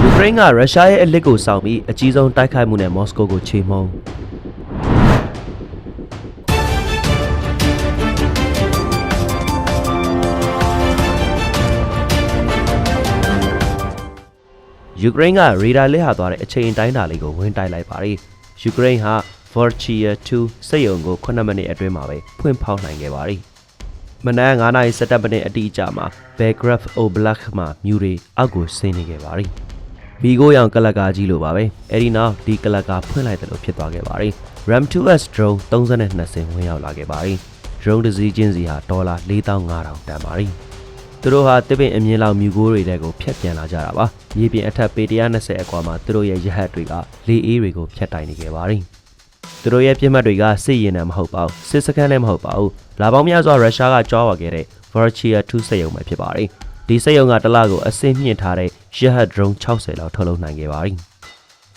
ယူကရိန်းကရုရှားရဲ့အလစ်ကိုစောင့်ပြီးအကြီးဆုံးတိုက်ခိုက်မှုနဲ့မော်စကိုကိုချေမှုန်းယူကရိန်းကရေဒါလစ်ဟာသွားတဲ့အချိန်တိုင်းတာလေးကိုဝင်တိုက်လိုက်ပါတယ်။ယူကရိန်းဟာ Vorchia 2စက်ရုံကို9မိနစ်အတွင်းမှာပဲဖွင့်ဖောက်နိုင်ခဲ့ပါတယ်။ မနက်9:17မိနစ်အတိအကျမှာ Belgrade Oblast မှာမြူတွေအောက်ကိုဆင်းနေခဲ့ပါတယ်။ဘီကိုရောင်ကလကာကြီးလိုပါပဲ။အဲဒီနောက်ဒီကလကာဖွင့်လိုက်တယ်လို့ဖြစ်သွားခဲ့ပါတယ်။ Ram 2S drone 32စင်ဝင်ရောက်လာခဲ့ပါတယ်။ drone တစ်စီးချင်းစီဟာဒေါ်လာ4500တန်ပါတယ်။သူတို့ဟာတစ်ပင်အမြင့်လောက်မြူကိုးတွေတဲကိုဖျက်ပြန်လာကြတာပါမြေပြင်အထက်ပေ120အကွာမှာသူတို့ရဲ့ရဟတ်တွေကလေအေးတွေကိုဖျက်တိုင်နေခဲ့ပါတယ် သူတို့ရဲ့ပြစ်မှတ်တွေကစစ်ရင်နဲ့မဟုတ်ပါဘူးစစ်စခန်းလည်းမဟုတ်ပါဘူးလာပေါင်းများစွာရုရှားကကြောဝါခဲ့တဲ့ Vorchia 2စက်ရုံပဲဖြစ်ပါတယ်ဒီစက်ရုံကတစ်လကိုအစင်းမြင့်ထားတဲ့ရဟတ် drone 60လောက်ထုတ်လုပ်နိုင်ခဲ့ပါတယ်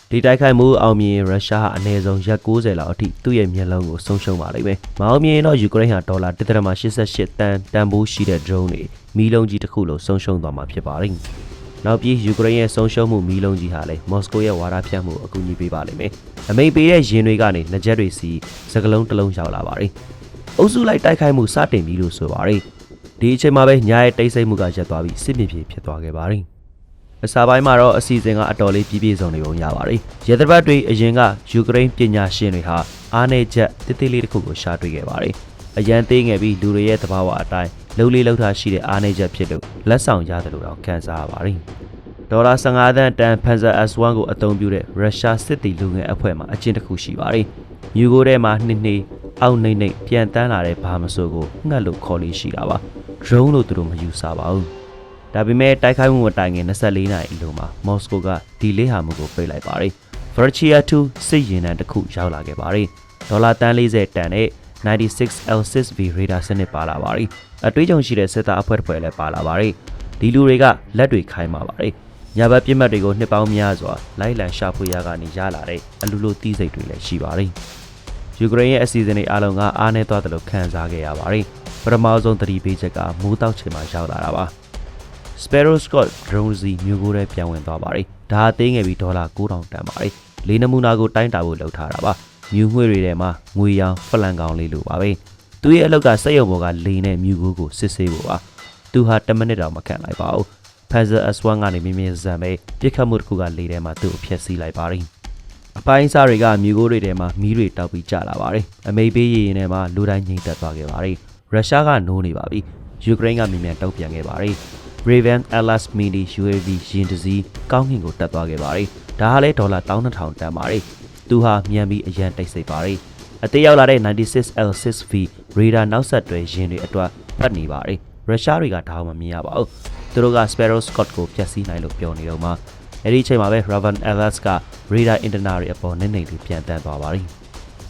ဒီတိုက်ခိုက်မှုအောင်မြင်ရုရှားဟာအနည်းဆုံးရက်60လောက်အထိသူ့ရဲ့မျက်လုံးကိုဆုံးရှုံးပါလိမ့်မယ်။မအောင်မြင်ရင်တော့ယူကရိန်းဟာဒေါ်လာ1.88တန်တန်ဖိုးရှိတဲ့ drone တွေမီးလုံးကြီးတစ်ခုလုံးဆုံးရှုံးသွားမှာဖြစ်ပါတယ်။ နောက်ပြီးယူကရိန်းရဲ့ဆုံးရှုံးမှုမီးလုံးကြီးဟာလည်းမော်စကိုရဲ့ဝါဒဖြန့်မှုအကူအညီပေးပါလိမ့်မယ်။အမိန်ပေးတဲ့ရင်တွေကနေလက်ချက်တွေစီစကလုံးတစ်လုံးရောက်လာပါတယ်။အုပ်စုလိုက်တိုက်ခိုက်မှုစတင်ပြီလို့ဆိုပါတယ်။ဒီအချိန်မှာပဲညာရဲ့တိတ်ဆိတ်မှုကရပ်သွားပြီးစစ်မြေပြင်ဖြစ်သွားခဲ့ပါတယ်။အစာပိုင်းမှာတော့အစီအစဉ်ကအတော်လေးပြည့်ပြည့်စုံနေပုံရပါတယ်။ရဲတပ်ဖွဲ့တွေအရင်ကယူကရိန်းပညာရှင်တွေဟာအားနေချက်တိတိလေးတစ်ခုကိုရှာတွေ့ခဲ့ပါတယ်။အရန်သေးငယ်ပြီးလူတွေရဲ့သဘာဝအတိုင်း လှုပ်လေးလှုပ်ထားရှိတဲ့အားနေချက်ဖြစ်လို့လက်ဆောင်ရတယ်လို့တော့ခံစားရပါတယ်။ဒေါ်လာ15သန်းတန် Panzer S1 ကိုအသုံးပြုတဲ့ရုရှားစစ်သည်လူငယ်အဖွဲ့မှအကျဉ်းတစ်ခုရှိပါတယ်။မြူကိုထဲမှာနှစ်နှစ်အောက်နှိမ့်နှိမ့်ပြန်တန်းလာတဲ့ဘာမဆိုကိုငှက်လို့ခေါ်လေးရှိတာပါ။ drone လို့သူတို့မယူဆပါဘူး။ဒါပေမဲ့တိုက်ခိုက်မှုမတိုင်ခင်24နာရီအလိုမှာမော်စကိုကဒီလေးဟာမှုကိုပိတ်လိုက်ပါတယ်။ Verchia 2စစ်ရင်တန်းတစ်ခုရောက်လာခဲ့ပါတယ်။ဒေါ်လာတန်း40တန်နဲ့ 96L6V radar စနစ်ပါလာပါတယ်။ အတွေးကြုံရှိတဲ့စစ်သားအဖွဲ့တစ်ဖွဲ့လည်းပါလာပါတယ်။ဒီလူတွေကလက်တွေခိုင်းပါပါတယ်။ညာဘက်ပြစ်မှတ်တွေကိုနှစ်ပေါင်းများစွာလိုက်လံရှာဖွေရကနေရလာတဲ့အလူလိုတီးစိတ်တွေလည်းရှိပါတယ်။ယူကရိန်းရဲ့အစီအစဉ်တွေအားလုံးကအားနည်းသွားတယ်လို့ခံစားခဲ့ရပါတယ်။ပထမဆုံးသတိပေးချက်ကမိုးတောက်ချိန်မှာရောက်လာတာပါ။ Sparrow Scott drone စီမျိုးကိုထဲပြန်ဝင်သွားပါတယ်။ဒါအသေးငယ်ပြီးဒေါ်လာ9000တန်ပါတယ်။လေးနမူနာကိုတိုင်းတာဖို့လုပ်ထားတာပါ။မြူငွေတွေထဲမှာငွေရောင်ဖလန်ကောင်လေးလိုပါပဲ။ သူရဲ့အလောက်ကစက်ရုံပေါ်ကလေနဲ့မြူကိုကိုစစ်ဆေးဖို့ပါ။သူဟာ10မိနစ်တောင်မခံလိုက်ပါဘူး။ Panzer S1 ကနေမြင်းမြင်းဇံပဲပြစ်ခတ်မှုတစ်ခုကလေထဲမှာသူ့ကိုဖျက်ဆီးလိုက်ပါတယ်။အပိုင်းစားတွေကမြူကိုတွေထဲမှာမီးတွေတောက်ပြီးကျလာပါတယ်။အမိတ်ပေးရရင်ထဲမှာလူတိုင်းငိမ့်သက်သွားခဲ့ပါတယ်။ရုရှားကနိုးနေပါပြီ။ယူကရိန်းကမြန်မြန်တုံ့ပြန်ခဲ့ပါတယ်။ Raven LS Mini UAV ရင်တစည်းကောင်းကင်ကိုတက်သွားခဲ့ပါတယ်။ဒါဟာလဲဒေါ်လာ12000တန်ပါတယ်။သူဟာမြန်ပြီးအရန်တိတ်ဆိတ်ပါတယ်။ အသေးရောက်လာတဲ့ 96L6V radar နောက်ဆက်တွဲရင်တွေအတွက်ပတ်နေပါတယ်။ရုရှားတွေကဒါမှမမြင်ရပါဘူး။သူတို့က Sparrow Scott ကိုဖျက်ဆီးနိုင်လို့ပြောနေတော့မှအဲ့ဒီအချိန်မှာပဲ Raven LS က radar antenna တွေအပေါ်နည်းနည်းလေးပြန်တန်းသွားပါတယ်။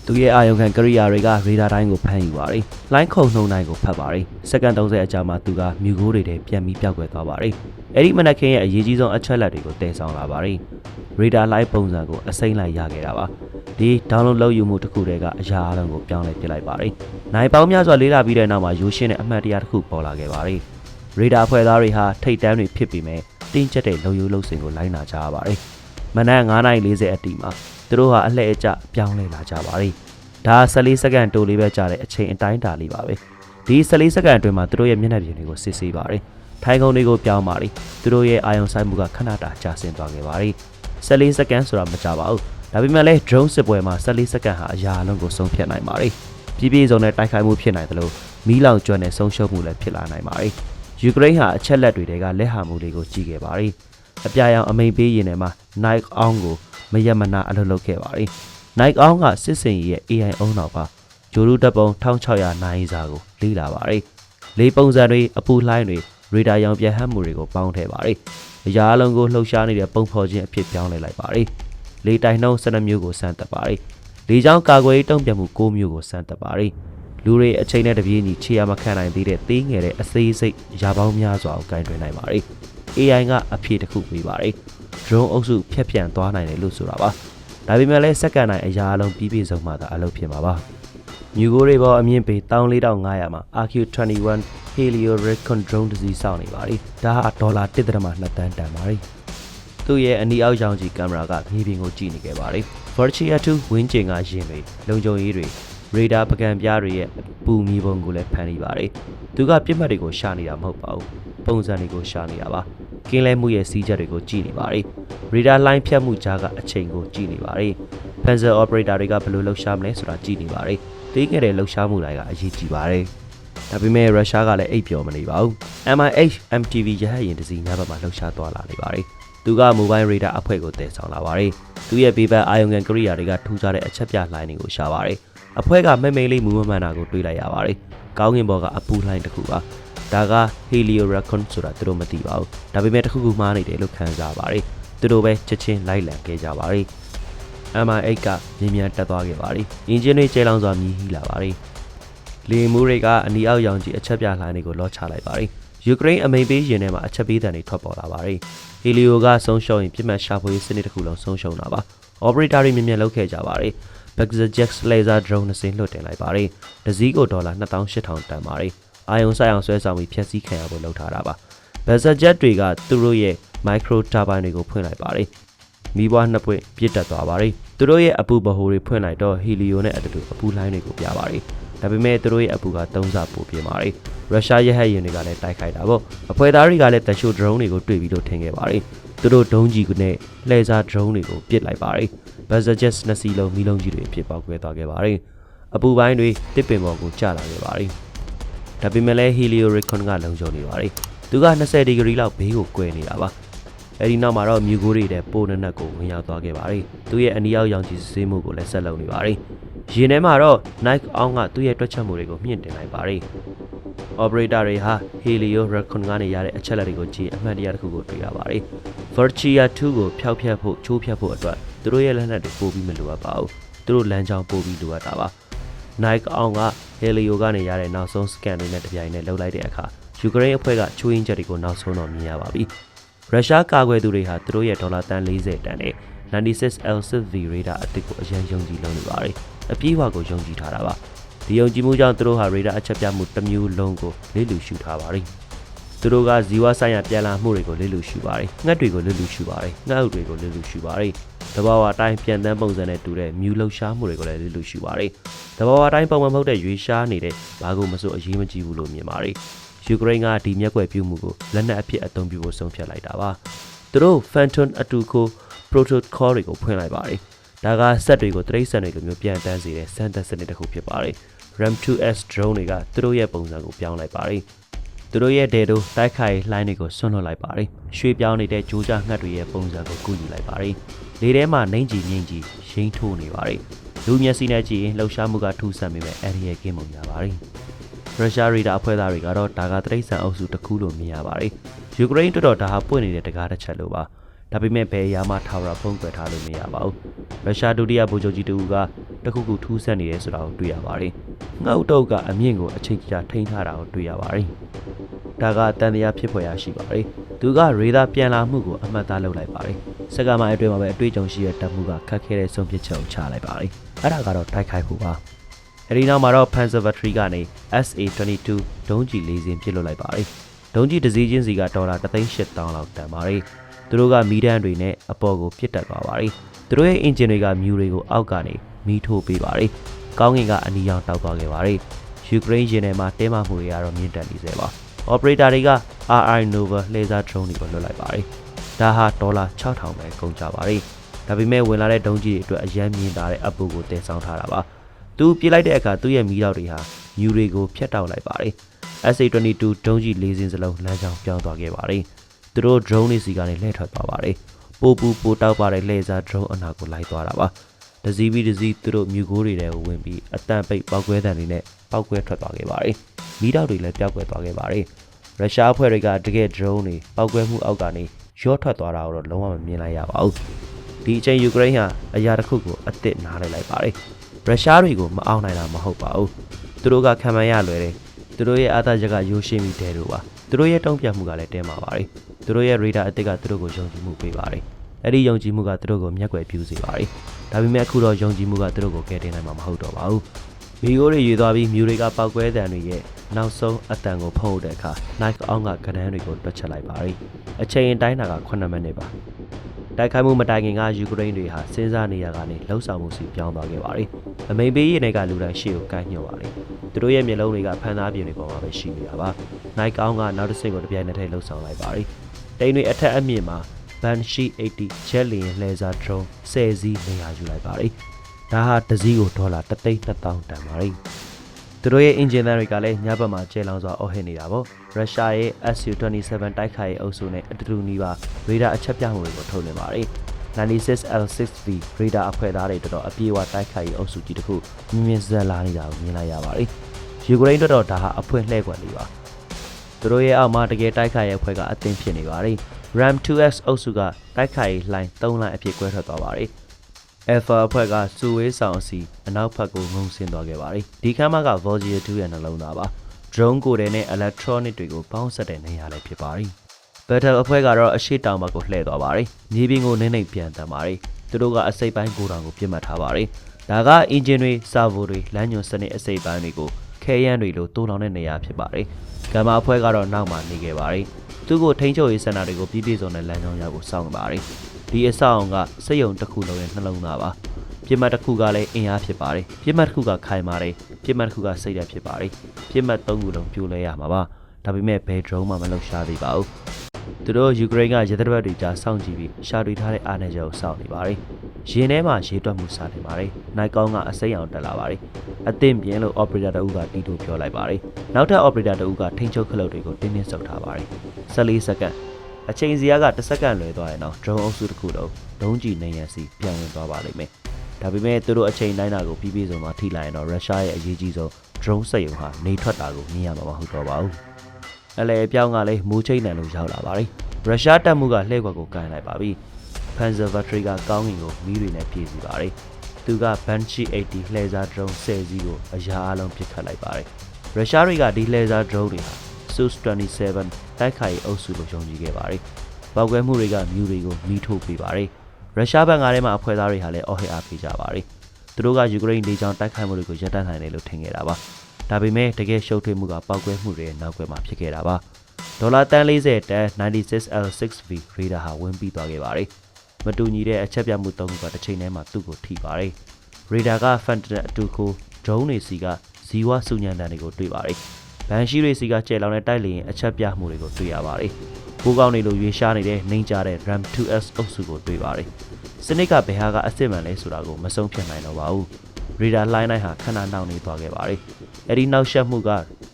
သူရဲ့အာယုံခံကရိယာတွေက radar တိုင်းကိုဖမ်းယူပါတယ်။လိုင်းခုံနှုံတိုင်းကိုဖတ်ပါတယ်။စက္ကန့်30အကြာမှာသူကမြူကိုတွေထဲပြန်ပြီးပျောက်ကွယ်သွားပါတယ်။အဲ့ဒီမနက်ခင်းရဲ့အရေးကြီးဆုံးအချက်လက်တွေကိုတည်ဆောင်လာပါတယ်။ radar line ပုံစံကိုအစိမ့်လိုက်ရခဲ့တာပါ။ဒီ download လုပ်ယူမှုတစ်ခုတည်းကအရာအလုံးကိုပြောင်းလဲပြလိုက်ပါတယ်။နိုင်ပေါင်းများစွာလေးလာပြီးတဲ့နောက်မှာရိုးရှင်းတဲ့အမှတ်တရတစ်ခုပေါ်လာခဲ့ပါတယ်။ radar ဖွဲ့သားတွေဟာထိတ်တန်းတွေဖြစ်ပြီးမဲ့တင်းကျပ်တဲ့လုံယူလုံစင်ကိုလိုက်နာကြရပါတယ်။မနက်9:40အတိမှာ သူတို့ဟာအလှည့်အကျပြောင်းလဲလာကြပါတယ်။ဒါ14စက္ကန့်တိုလေးပဲကြာတဲ့အချိန်အတိုင်းတာလေးပါပဲ။ဒီ14စက္ကန့်အတွင်းမှာသူတို့ရဲ့မျက်နှာပြင်တွေကိုစစ်ဆေးပါတယ်။ထိုင်ကုန်တွေကိုပြောင်းပါတယ်။သူတို့ရဲ့အာယုံဆိုင်မှုကခဏတာကျဆင်းသွားခဲ့ပါတယ်။14စက္ကန့်ဆိုတာမကြပါဘူး။ဒါပေမဲ့လည်း drone စစ်ပွဲမှာ14စက္ကန့်ဟာအရာအလုံးကိုဆုံးဖြတ်နိုင်ပါတယ်။ပြည်ပြည်စုံတဲ့တိုက်ခိုက်မှုဖြစ်နိုင်တယ်လို့မီးလောင်ကျွမ်းတဲ့ဆုံးရှုံးမှုလည်းဖြစ်လာနိုင်ပါတယ်။ယူကရိန်းဟာအချက်လက်တွေကလက်ဟာမှုတွေကိုကြီးခဲ့ပါတယ်။အပြာရောင်အမိန်ပေးရင်ထဲမှာ Nike On ကို မရက်မနာအလုပ်လုပ်ခဲ့ပါတယ်။ Nike On ကစစ်စင်ရဲ့ AI အုံနောက်ပါဂျိုရူတပ်ပုံ1600နိုင်စာကိုလေ့လာပါတယ်။လေးပုံစံတွေအပူလှိုင်းတွေရေဒါရောင်ပြဟတ်မှုတွေကိုပေါင်းထည့်ပါတယ်။အရာအလုံးကိုလှုပ်ရှားနေတဲ့ပုံဖော်ခြင်းအဖြစ်ပြောင်းလဲလိုက်ပါတယ်။လေတိုင်နှုံး12မျိုးကိုစမ်းသပ်ပါတယ်။လေချောင်းကာကွယ်ရေးတုံ့ပြန်မှု9မျိုးကိုစမ်းသပ်ပါတယ်။လူတွေအချိန်နဲ့တပြေးညီခြေရမခံနိုင်သေးတဲ့သေးငယ်တဲ့အသေးစိတ်ရာပေါင်းများစွာကိုကင်တွင်နိုင်ပါတယ်။ AI ကအဖြေတစ်ခုပေးပါတယ်။ drone အုပ်စုဖြတ်ပြန်သွားနိုင်တယ်လို့ဆိုတာပါ။ဒါပေမဲ့လည်းစက္ကန့်တိုင်းအရာအလုံးပြီးပြည့်စုံမှသာအလုပ်ဖြစ်မှာပါ။မြူကိုတွေပေါ်အမြင့်ပေ14500မှာ RQ21 Helio Recon drone တစ်စီးစောင့်နေပါတယ်။ဒါဟာဒေါ်လာ1.2တန်းတန်ပါတယ်။သူ့ရဲ့အနီအောက်ရောင်ခြည်ကင်မရာကမြေပြင်ကိုကြည့်နေခဲ့ပါတယ်။ Virtua 2ဝင်းကျင်ကရင်တွေလုံခြုံရေးတွေ ရေဒါပကံပြားတွေရဲ့ပူမီပုံကိုလည်းဖန်နေပါတယ်။သူကပြစ်မှတ်တွေကိုရှာနေတာမဟုတ်ပါဘူး။ပုံစံတွေကိုရှာနေတာပါ။ကင်းလဲမှုရဲ့စီးချက်တွေကိုကြည့်နေပါတယ်။ရေဒါလိုင်းဖြတ်မှုကြားကအချိန်ကိုကြည့်နေပါတယ်။ Panzer operator တွေကဘယ်လိုလှုပ်ရှားမလဲဆိုတာကြည့်နေပါတယ်။သေးငယ်တဲ့လှုပ်ရှားမှုတွေကအရေးကြီးပါတယ်။ဒါပေမဲ့ရုရှားကလည်းအိပ်ပျော်မနေပါဘူး။ MIH MTV ရဟတ်ယာဉ်တစ်စီးညဘက်မှာလှုပ်ရှားသွားလာနေပါတယ်။သူကမိုဘိုင်းရေဒါအဖွဲ့ကိုတည်ဆောင်လာပါတယ်။သူရဲ့ဘေးဘက်အာယုံခံကိရိယာတွေကထူးခြားတဲ့အချက်ပြလှိုင်းတွေကိုရှာပါတယ်။ အဖွဲ့ကမိတ်မိတ်လေးမူမမှန်တာကိုတွေးလိုက်ရပါတယ်။ကောင်းကင်ဘော်ကအပူလှိုင်းတစ်ခုပါ။ဒါက Helioracon ဆိုတာသူတို့မသိပါဘူး။ဒါပေမဲ့တစ်ခုခုမှားနေတယ်လို့ခံစားပါတယ်။သူတို့ပဲချက်ချင်းလိုက်လံခဲ့ကြပါတယ်။ MI8 ကမြင်းမြန်တက်သွားခဲ့ပါတယ်။အင်ဂျင်တွေကျဲလောင်စွာမြည်ဟီးလာပါတယ်။လေမှုတွေကအနီအောက်ရောင်ကြီးအချက်ပြလှိုင်းတွေကိုလောချလိုက်ပါတယ်။ယူကရိန်းအမိန်ပေးရင်ထဲမှာအချက်ပေးတံတွေထွက်ပေါ်လာပါတယ်။ဟီလီယိုကဆုံးရှုံးရင်ပြစ်မှတ်ရှာဖွေရေးစနစ်တစ်ခုလုံးဆုံးရှုံးတာပါ။ operator တွေမြင်မြန်လုပ်ခဲ့ကြပါတယ်။ Baxajax laser drone နှစ်စင်းလွှတ်တင်လိုက်ပါတယ်။ဒဇီးကိုဒေါ်လာ2800တန်ပါတယ်။အာယုံဆိုင်အောင်ဆွဲဆောင်ပြီးဖျက်ဆီးခံရဖို့လုပ်ထားတာပါ။ Baxajax တွေကသူတို့ရဲ့ micro turbine တွေကိုဖွင့်လိုက်ပါတယ်။မီးပွားနှစ်ပွင့်ပြစ်တက်သွားပါတယ်။သူတို့ရဲ့အပူဗဟိုတွေဖွင့်လိုက်တော့ဟီလီယိုနဲ့အတူတူအပူလှိုင်းတွေကိုပြပါတယ်။ဒါပေမဲ့သူတို့ရဲ့အပူက3ဆပိုပြင်းပါတယ်။ရုရှားရဟတ်ယာဉ်တွေကလည်းတိုက်ခိုက်တာပေါ့။အဖွဲ့သားတွေကလည်းတရှိုဒရုန်းတွေကိုတွေ့ပြီးလို့ထင်ခဲ့ပါတယ်။သူတို့ဒုံးကြီးနဲ့လှည့်စားဒရုန်းတွေကိုပစ်လိုက်ပါတယ်။ Bazajets နှစ်စီးလုံးမီးလုံးကြီးတွေဖြစ်ပေါက်ကွဲသွားခဲ့ပါတယ်။အပူပိုင်းတွေတစ်ပင်ပေါ်ကိုကျလာခဲ့ပါတယ်။ဒါပေမဲ့လည်း Helioricon ကလုံခြုံနေပါတယ်။သူက20ဒီဂရီလောက်ဘေးကိုကွယ်နေတာပါ။အဲဒီနောက်မှာတော့မြူကိုတွေတဲ့ပိုနက်နက်ကိုဝင်ရောက်သွားခဲ့ပါတယ်။သူရဲ့အနီးအောက်ရောင်ခြည်စစ်ဆေးမှုကိုလည်းဆက်လုပ်နေပါတယ်။ရင်ထဲမှာတော့ Nike အောင်ကသူ့ရဲ့တွက်ချက်မှုတွေကိုမြင့်တင်လိုက်ပါတယ်။ operator တွေဟာ Helio Recon ကနေရတဲ့အချက်လက်တွေကိုကြည့်အမှတ်တရတစ်ခုကိုတွေ့ရပါတယ်။ Virtua 2ကိုဖျောက်ဖျက်ဖို့ချိုးဖျက်ဖို့အတွက် သူတို့ရဲ့လက်နက်တွေပို့ပြီးမလိုအပ်ပါဘူး။သူတို့လမ်းကြောင်းပို့ပြီးလိုအပ်တာပါ။ Nike အောင်က Helio ကနေရတဲ့နောက်ဆုံး scan တွေနဲ့တပြိုင်နက်လှုပ်လိုက်တဲ့အခါယူကရိန်းအဖွဲ့ကချိုးရင်းချက်တွေကိုနောက်ဆုံးတော့မြင်ရပါပြီ။ရုရှားကာကွယ်သူတွေဟာသူတို့ရဲ့ဒေါ်လာတန်40တန်နဲ့ 96L6V radar အသစ်ကိုအရန်ယုံကြည်လုံးနေပါတယ်။အပြည့်အဝကိုယုံကြည်ထားတာပါ။ဒီယုံကြည်မှုကြောင့်သူတို့ဟာ radar အချက်ပြမှုတစ်မျိုးလုံးကိုလေ့လူရှုထားပါတယ်။ သူတို့ကဇီဝဆိုင်ရာပြန်လာမှုတွေကိုလေ့လူရှုပါတယ်။ငှက်တွေကိုလေ့လူရှုပါတယ်။ငှက်အုပ်တွေကိုလေ့လူရှုပါတယ်။တဘာဝအတိုင်းပြန်တန်းပုံစံနဲ့တူတဲ့မြူလှုပ်ရှားမှုတွေကိုလည်းလေ့လူရှုပါတယ်။တဘာဝအတိုင်းပုံမှန်မဟုတ်တဲ့ရွေးရှားနေတဲ့ဘာကိုမဆိုအရေးမကြီးဘူးလို့မြင်ပါတယ်။ယူကရိန်းကဒီမျက်ကွယ်ပြုမှုကိုလက်နက်အဖြစ်အသုံးပြုဖို့ဆုံးဖြတ်လိုက်တာပါ။သူတို့ Phantom အတူကို protocol တွေကိုဖွင့်လိုက်ပါတယ်။ဒါကစက်တွေကိုတရိတ်ဆန်တွေလိုမျိုးပြန်တန်းစေတဲ့စမ်းသပ်စနစ်တစ်ခုဖြစ်ပါတယ်။ RAM2S drone တွေကသူတို့ရဲ့ပုံစံကိုပြောင်းလိုက်ပါတယ်။ သူတို့ရဲ့ဒေတိုတိုက်ခိုက်လှိုင်းတွေကိုဆွန့်လွတ်လိုက်ပါတယ်။ရွှေပြောင်းနေတဲ့ဂျိုးကြငှက်တွေရဲ့ပုံစံကိုကူးယူလိုက်ပါတယ်။လေထဲမှာနှိမ့်ကြည့်မြင့်ကြည့်ရိမ့်ထိုးနေပါတယ်။လူမျက်စိနဲ့ကြည့်ရင်လှုပ်ရှားမှုကထူးဆန်းပေမဲ့အဲဒီရဲ့ကင်းပုံရပါတယ်။ရုရှားရေဒါအဖွဲ့သားတွေကတော့ဒါကတရိတ်ဆန်အုပ်စုတစ်ခုလို့မြင်ရပါတယ်။ယူကရိန်းတော်တော်ဒါဟာပွင့်နေတဲ့တကားတစ်ချက်လို့ပါ။ ဒါပေမဲ့ဘယ်အရာမှထာဝရဖုံးကွယ်ထားလို့မရပါဘူး။ရုရှားဒုတိယဗိုလ်ချုပ်ကြီးတူကတခုခုထူးဆန်းနေတယ်ဆိုတာကိုတွေ့ရပါတယ်။ငှက်ဥတုပ်ကအမြင့်ကိုအချိန်ကြာထိန်းထားတာကိုတွေ့ရပါတယ်။ဒါကတန်တရားဖြစ်ဖွယ်ရရှိပါတယ်။သူကရေဒါပြန်လာမှုကိုအမှတ်သားလုပ်လိုက်ပါတယ်။စက္ကန့်အတွင်းမှာပဲအတွေ့အကြုံရှိတဲ့တပ်မှုကခတ်ခဲတဲ့ဆုံးဖြတ်ချက်ကိုချလိုက်ပါတယ်။အဲ့ဒါကတော့တိုက်ခိုက်ဖို့ပါ။အဲဒီနောက်မှာတော့ Panzer Battery ကနေ SA22 ဒုံးကျည်လေးစင်းပစ်လွတ်လိုက်ပါတယ်။ဒုံးကျည်တစ်စီးချင်းစီကဒေါ်လာ3,800လောက်တန်ပါတယ်။ သူတို့ကမီးတန်းတွေနဲ့အပေါ်ကိုပစ်တက်သွားပါတယ်။သူတို့ရဲ့အင်ဂျင်တွေကမြူတွေကိုအောက်ကနေမီးထိုးပေးပါတယ်။ကောင်းကင်ကအနီရောင်တောက်သွားခဲ့ပါတယ်။ယူကရိန်းရင်ထဲမှာတင်းမာမှုတွေကတော့မြင့်တက်နေစေပါ။ operator တွေက RI Nova laser drone တွေကိုလွှတ်လိုက်ပါတယ်။ဒါဟာဒေါ်လာ6000ပဲကုန်ကြပါတယ်။ဒါပေမဲ့ဝင်လာတဲ့ဒုံးကြီးတွေအတွက်အရန်မြင့်တာတဲ့အပူကိုတည်ဆောင်ထားတာပါ။သူပြေးလိုက်တဲ့အခါသူ့ရဲ့မီးတောက်တွေဟာမြူတွေကိုဖျက်တောက်လိုက်ပါတယ်။ SA22 ဒုံးကြီး၄စင်းစလုံးလမ်းကြောင်းပြောင်းသွားခဲ့ပါတယ်။ သူတို့ drone တွေစီကနေလှည့်ထွက်သွားပါတယ်။ပိုပူပိုတောက်ပါတဲ့ laser drone အနာကိုလိုက်သွားတာပါ။ဒစီဘီဒစီသူတို့မြူကိုတွေထဲကိုဝင်ပြီးအတန်ပိတ်ပောက်ကွဲတံတွေနဲ့ပောက်ကွဲထွက်သွားခဲ့ပါတယ်။မီးတောက်တွေလည်းပျောက်ကွယ်သွားခဲ့ပါတယ်။ရုရှားအဖွဲ့တွေကတကယ် drone တွေပောက်ကွဲမှုအောက်ကနေရော့ထွက်သွားတာကိုတော့လုံးဝမမြင်လိုက်ရပါဘူး။ဒီအချိန်ယူကရိန်းဟာအရာတစ်ခုကိုအစ်စ်နားလိုက်လိုက်ပါတယ်။ရုရှားတွေကိုမအောင်နိုင်တာမဟုတ်ပါဘူး။သူတို့ကခံမှန်းရလွယ်တယ်။သူတို့ရဲ့အာသာချက်ကရိုးရှင်းပြီးတဲလို့ပါ။သူတို့ရဲ့တုံ့ပြန်မှုကလည်းတင်းမာပါတယ်။ သူတို့ရဲ့ radar အစ်စ်ကသူတို့ကိုယုံကြည်မှုပေးပါတယ်။အဲ့ဒီယုံကြည်မှုကသူတို့ကိုမျက်ကွယ်ပြုစေပါတယ်။ဒါပေမဲ့အခုတော့ယုံကြည်မှုကသူတို့ကိုကယ်တင်နိုင်မှာမဟုတ်တော့ပါဘူး။မီယိုတွေရွေသွားပြီးမြူတွေကပောက်ကွဲတံတွေရဲ့နောက်ဆုံးအတန်ကိုဖုံးတဲ့အခါ Nike အောင်ကကနန်းတွေကိုတွက်ချက်လိုက်ပါရီအချိန်တိုင်းတာက9မိနစ်ပါတိုက်ခိုက်မှုမတိုင်ခင်ကယူကရိန်းတွေဟာစဉ်းစားနေရကနေလှုပ်ဆောင်မှုစီပြောင်းသွားခဲ့ပါရီအမိန်ပေးရတဲ့ကလူတိုင်းရှေ့ကိုကိုင်းညှို့ပါရီသူတို့ရဲ့မျက်လုံးတွေကဖန်သားပြင်တွေပေါ်မှာပဲရှိနေတာပါ Nike အောင်ကနောက်တစ်စိတ်ကိုတစ်ပြိုင်နက်တည်းလှုပ်ဆောင်လိုက်ပါရီ တိန်တွေအထက်အမြင့်မှာ Banshee 80 Jet Li Laser Drone 10စီးနေရာယူလိုက်ပါရီဒါဟာတစ်စီးကိုဒေါ်လာ3သိန်း1000တန်ပါရီသူတို့ရဲ့အင်ဂျင်သားတွေကလည်းညဘက်မှာကျဲလောင်စွာအော်ဟစ်နေတာပေါ့ရုရှားရဲ့ SU-27 တိုက်ခိုက်ရေးအုပ်စုနဲ့အတူတူနီးပါရေဒါအချက်ပြမှုတွေကိုထုတ်နေပါတယ် 96L6V ရေဒါအဖွဲ့သားတွေတော်တော်အပြေအဝတိုက်ခိုက်ရေးအုပ်စုကြီးတစ်ခုမြင်မြင်ဇက်လာနေတာကိုမြင်လိုက်ရပါတယ်ယူကရိန်းတော်တော်ဒါဟာအဖွင့်လှည့်ကွက်လေးပါ သူတို့ရဲ့အောက်မှာတကယ်တိုက်ခိုက်ရေးအဖွဲ့ကအသင်းဖြစ်နေပါတယ် RAM 2X အုပ်စုကတိုက်ခိုက်ရေးလှိုင်း3လှိုင်းအဖြစ်ကွဲထွက်သွားပါတယ် Alpha အဖွဲ့ကစူဝေးဆောင်စီအနောက်ဘက်ကိုငုံဆင်းသွားခဲ့ပါတယ်။ဒီခမ်းမက Voyager 2ရဲ့နှလုံးသားပါ။ drone ကိုယ်တိုင်နဲ့ electronic တွေကိုပေါင်းဆက်တဲ့နေရာလည်းဖြစ်ပါတယ်။ Battle အဖွဲ့ကတော့အရှိတောင်ဘက်ကိုလှည့်သွားပါတယ်။မြေပြင်ကိုနင်းနေပြန်တန်ပါတယ်။သူတို့ကအစိပ်ပိုင်းကိုတောင်ကိုပြစ်မှတ်ထားပါတယ်။ဒါက engine တွေ servo တွေလမ်းညွန်စနစ်အစိပ်ပိုင်းတွေကို ခဲယမ်းတွေလိုတိုးလောင်တဲ့နေရာဖြစ်ပါတယ်။ကမ္ဘာအဖွဲ့ကတော့နောက်မှနေခဲ့ပါတယ်။သူ့ကိုထိန်းချုပ်ရေးစင်တာတွေကိုပြည့်ပြည့်စုံတဲ့လမ်းကြောင်းရောက်ကိုစောင့်နေပါတယ်။ဒီအဆောက်အုံကစက်ယုံတစ်ခုလုံးရဲ့နှလုံးသားပါပြစ်မှတ်တစ်ခုကလည်းအင်အားဖြစ်ပါတယ်ပြစ်မှတ်တစ်ခုကခိုင်ပါတယ်ပြစ်မှတ်တစ်ခုကစိတ်ဓာတ်ဖြစ်ပါတယ်ပြစ်မှတ်သုံးခုလုံးပြိုလဲရမှာပါဒါပေမဲ့ဘယ် drone မှမလှုပ်ရှားသေးပါဘူး သူတို့ယူကရိန်းကရေတပ်ဘက်တွေကြားစောင့်ကြည့်ပြီးရှာတွေ့ထားတဲ့အာဏာချက်ကိုစောင့်နေပါတယ်ရင်ထဲမှာရေတွက်မှုစတင်ပါတယ်နိုင်ကောင်းကအစိမ်းအောင်တက်လာပါတယ်အသင့်ပြင်းလို့ operator တအုပ်ကတီးတိုပြောလိုက်ပါတယ်နောက်ထပ် operator တအုပ်ကထိန်းချုပ်ခလုတ်တွေကိုတင်းတင်းဆုပ်ထားပါတယ်14စက္ကန့်အချိန်စီကတစ်စက္ကန့်လွယ်သွားရင်တော့ drone အုပ်စုတစ်ခုလုံးဒုံးကျည်နေရန်စီပြန်ဝင်သွားပါလိမ့်မယ်ဒါပေမဲ့သူတို့အချိန်တိုင်းတာကိုပြီးပြီးဆုံးသွားထိလိုက်ရင်တော့ရုရှားရဲ့အရေးကြီးဆုံး drone စက်ရုံဟာနေထွက်တာကိုမြင်ရမှာမဟုတ်တော့ပါဘူး အလဲအပြောင်းကလည်းမူးချိတ်နံလို့ရောက်လာပါတယ်ရုရှားတပ်မှုကလှည့်ကွက်ကိုကန်လိုက်ပါပြီ Panzer Battery ကကောင်းကင်ကိုမီးတွေနဲ့ပြည့်စီပါတယ်သူက Banshee 80 laser drone 10စီးကိုအရာအလုံးပစ်ခတ်လိုက်ပါတယ်ရုရှားတွေကဒီ laser drone တွေဟာ Sus-27 တိုက်ခိုက်ရေးအုပ်စုလို့ယုံကြည်ခဲ့ပါတယ်။ပောက်ကွဲမှုတွေကမြူတွေကိုမီးထိုးပေးပါတယ်။ရုရှားဘက်ငါးထဲမှာအဖွဲ့သားတွေဟာလည်းအော်ဟစ်အားပေးကြပါတယ်။သူတို့ကယူကရိန်းလေကြောင်းတိုက်ခိုက်မှုတွေကိုရပ်တန့်နိုင်တယ်လို့ထင်ခဲ့တာပါ။ ဒါပေမဲ့တကယ်ရှုပ်ထွေးမှုကပောက်ကွဲမှုတွေရဲ့နောက်ကွယ်မှာဖြစ်ခဲ့တာပါ။ဒေါ်လာတန်40တန် 96L6V ရေဒါဟာဝင်ပြီးသွားခဲ့ပါတယ်။မတူညီတဲ့အချက်ပြမှုသုံးခုကတစ်ချိန်တည်းမှာသူ့ကိုထိပါတယ်။ရေဒါကဖန်တန်အတူကိုဒရုန်းတွေစီကဇီဝစုညံတန်တွေကိုတွေ့ပါတယ်။ဘန်ရှိတွေစီကကျဲလောင်တဲ့တိုက်လေရင်အချက်ပြမှုတွေကိုတွေ့ရပါတယ်။ကိုကောင်းနေလို့ရွေးရှားနေတဲ့နှိမ့်ကြတဲ့ RAM 2S အုပ်စုကိုတွေ့ပါတယ်။စနစ်ကဘယ်ဟာကအစ်စ်မှန်လဲဆိုတာကိုမဆုံးဖြတ်နိုင်တော့ပါဘူး။ရေဒါလှိုင်းတိုင်းဟာခဏနှောင့်နေသွားခဲ့ပါတယ်။ အဲဒီနောက်ဆက်မှုက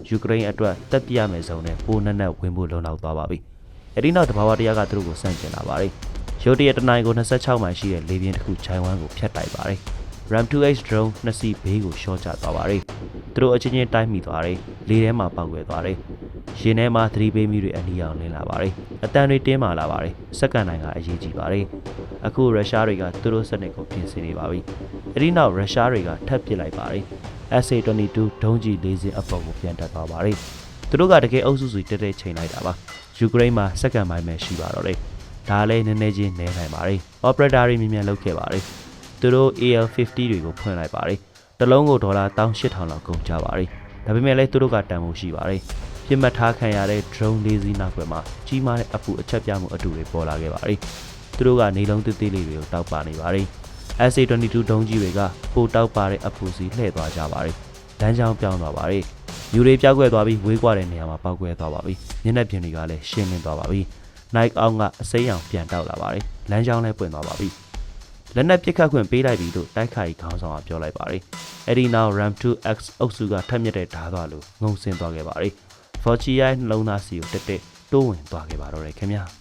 ယူကရိန်းအတွက်တက်ပြရမယ်ဆုံးနဲ့ပိုနက်နက်ဝင်ဖို့လုံလောက်သွားပါပြီ။အဲဒီနောက်တဘာဝတရားကသူတို့ကိုစန့်ကျင်လာပါတယ်။ရုတ်တရက်တနိုင်ကို26မိုင်ရှိတဲ့လေပြင်းတစ်ခုခြိုင်ဝမ်းကိုဖျက်တိုက်ပါတယ်။ RAM 2H drone နှစ်စီးဘေးကိုရှော့ချသွားပါတယ်။သူတို့အချင်းချင်းတိုင်းမိသွားတယ်။လေထဲမှာပေါက်ကွဲသွားတယ်။ရင်ထဲမှာသတိပေးမိတွေအနီးအောင်လင်းလာပါတယ်။အတန်တွေတင်းမာလာပါတယ်။စက္ကန့်တိုင်းကအရေးကြီးပါတယ်။အခုရုရှားတွေကသူတို့စနစ်ကိုပြင်ဆင်နေပါပြီ။အဲဒီနောက်ရုရှားတွေကထပ်ပစ်လိုက်ပါတယ်။ SA-22 ဒုံးကျည်၄စင်းအပေါ်ကိုပြန်တက်သွားပါတယ်။သူတို့ကတကယ်အုပ်စုစုတက်တက်ချိန်လိုက်တာပါ။ယူကရိန်းမှာစက္ကန့်ပိုင်းပဲရှိပါတော့တယ်။ဒါလည်းနည်းနည်းချင်းနည်းနိုင်ပါတယ်။ operator တွေမြင်မြန်လုပ်ခဲ့ပါတယ်။သူတို့ AL50 တွေကိုဖွင့်လိုက်ပါတယ်။တစ်လုံးကိုဒေါ်လာ18000လောက်ကုန်ကြပါတယ်။ဒါပေမဲ့လည်းသူတို့ကတန်ဖိုးရှိပါတယ်။ပြစ်မှတ်ထားခံရတဲ့ drone လေးစီးနောက်ွယ်မှာကြီးမားတဲ့အပူအချက်ပြမှုအတူတွေပေါ်လာခဲ့ပါတယ်။သူတို့ကနေလုံးသေးသေးလေးတွေကိုတောက်ပါနေပါတယ်။ SA-22 ဒုံးကြီးတွေကပိုတောက်ပါတဲ့အပူစီလှည့်သွားကြပါတယ်။လမ်းကြောင်းပြောင်းသွားပါတယ်။ယူတွေပြောက်ကွဲသွားပြီးဝေးကွာတဲ့နေရာမှာပောက်ကွဲသွားပါပြီ။မျက်နှာပြင်တွေကလည်းရှင်းလင်းသွားပါပြီ။ Nike အောင်ကအစိမ်းအောင်ပြန်တောက်လာပါတယ်။လမ်းကြောင်းလည်းပွင့်သွားပါပြီ။လက်နက်ပစ်ခတ်ခွင့်ပေးလိုက်ပြီလို့တိုက်ခိုက်ခေါင်းဆောင်ကပြောလိုက်ပါတယ်။အဲဒီနောက် RAM 2X အုပ်စုကထက်မြက်တဲ့ဓာတ်သွားလို့ငုံဆင်းသွားခဲ့ပါတယ်။ Fortune နှလုံးသားစီကိုတက်တက်တိုးဝင်သွားခဲ့ပါတော့တယ်ခင်ဗျာ။